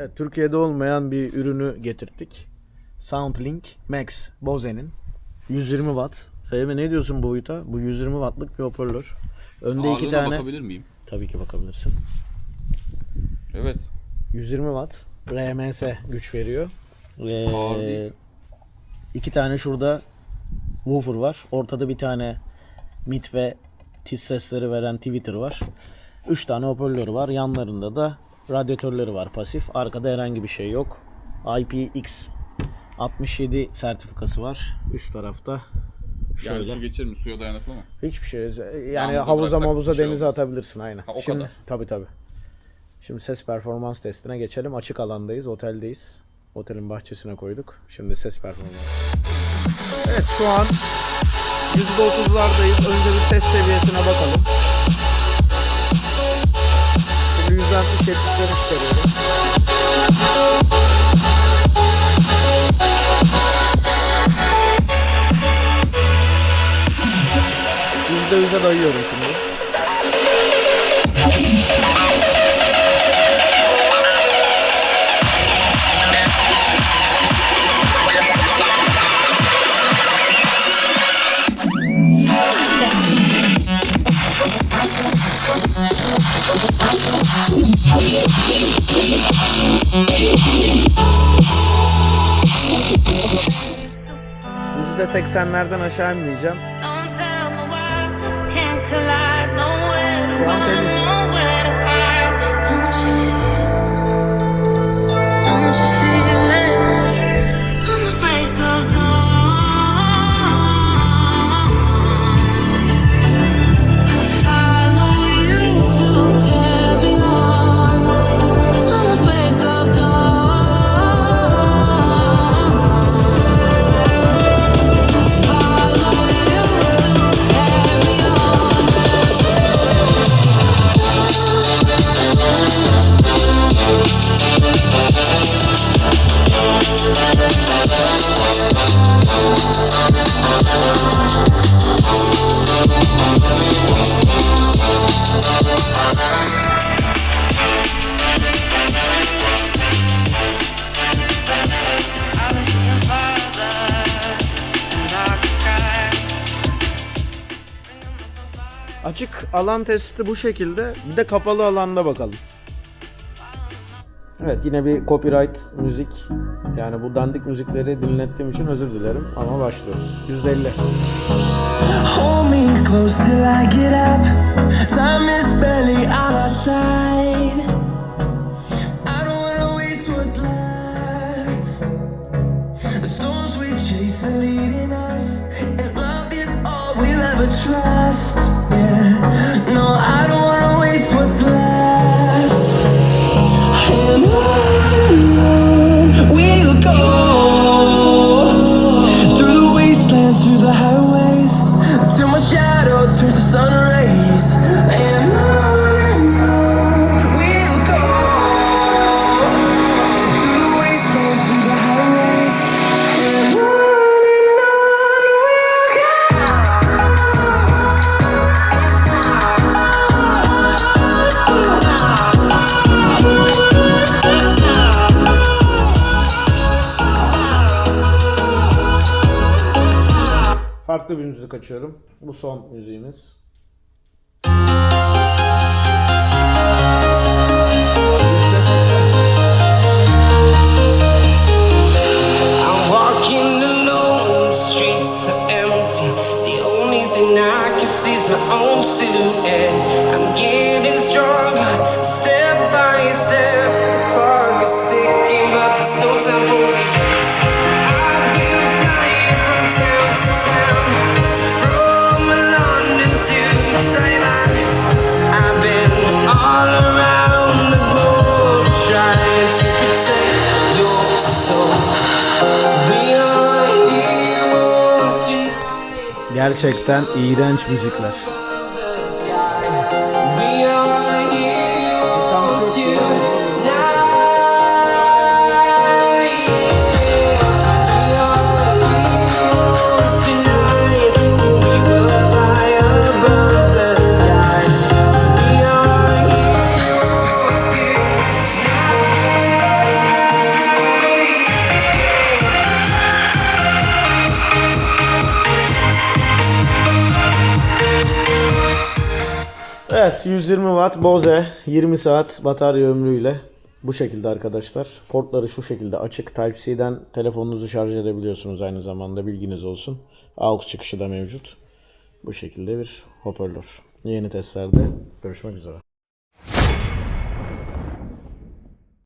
Evet, Türkiye'de olmayan bir ürünü getirttik. Soundlink Max Bose'nin 120 watt. Fehmi ne diyorsun bu boyuta? Bu 120 wattlık bir hoparlör. Önde iki Ağırlığına tane. bakabilir miyim? Tabii ki bakabilirsin. Evet. 120 watt RMS güç veriyor. Ve Ağır değil. iki tane şurada woofer var. Ortada bir tane mid ve tiz sesleri veren tweeter var. 3 tane hoparlörü var. Yanlarında da radyatörleri var pasif. Arkada herhangi bir şey yok. IPX 67 sertifikası var. Üst tarafta Yani şöyle. su geçirir mi? Suya dayanıklı mı? Hiçbir şey. Yani Yalnızda havuza mavuza şey denize olmaz. atabilirsin aynen. Ha, o Şimdi, kadar. Tabii tabii. Şimdi ses performans testine geçelim. Açık alandayız, oteldeyiz. Otelin bahçesine koyduk. Şimdi ses performans. Evet şu an %30'lardayız. Önce bir ses seviyesine bakalım. Şimdi %60-70'leri çıkarıyorum. %100'e dayıyorum şimdi. %80'lerden aşağı inmeyeceğim. Don't tell me why can't collide. Nowhere to Şu an temiz. Açık alan testi bu şekilde. Bir de kapalı alanda bakalım. Evet yine bir copyright müzik. Yani bu dandik müzikleri dinlettiğim için özür dilerim ama başlıyoruz. %50. Hold me close till I get up. Time is all trust. Yeah, no, I don't Farklı bir müzik açıyorum. Bu son müziğimiz. Step by step. The clock is ticking, but there's no time for regrets. Gerçekten iğrenç müzikler. Evet 120 watt Bose 20 saat batarya ömrüyle bu şekilde arkadaşlar. Portları şu şekilde açık. Type-C'den telefonunuzu şarj edebiliyorsunuz aynı zamanda bilginiz olsun. AUX çıkışı da mevcut. Bu şekilde bir hoparlör. Yeni testlerde görüşmek üzere.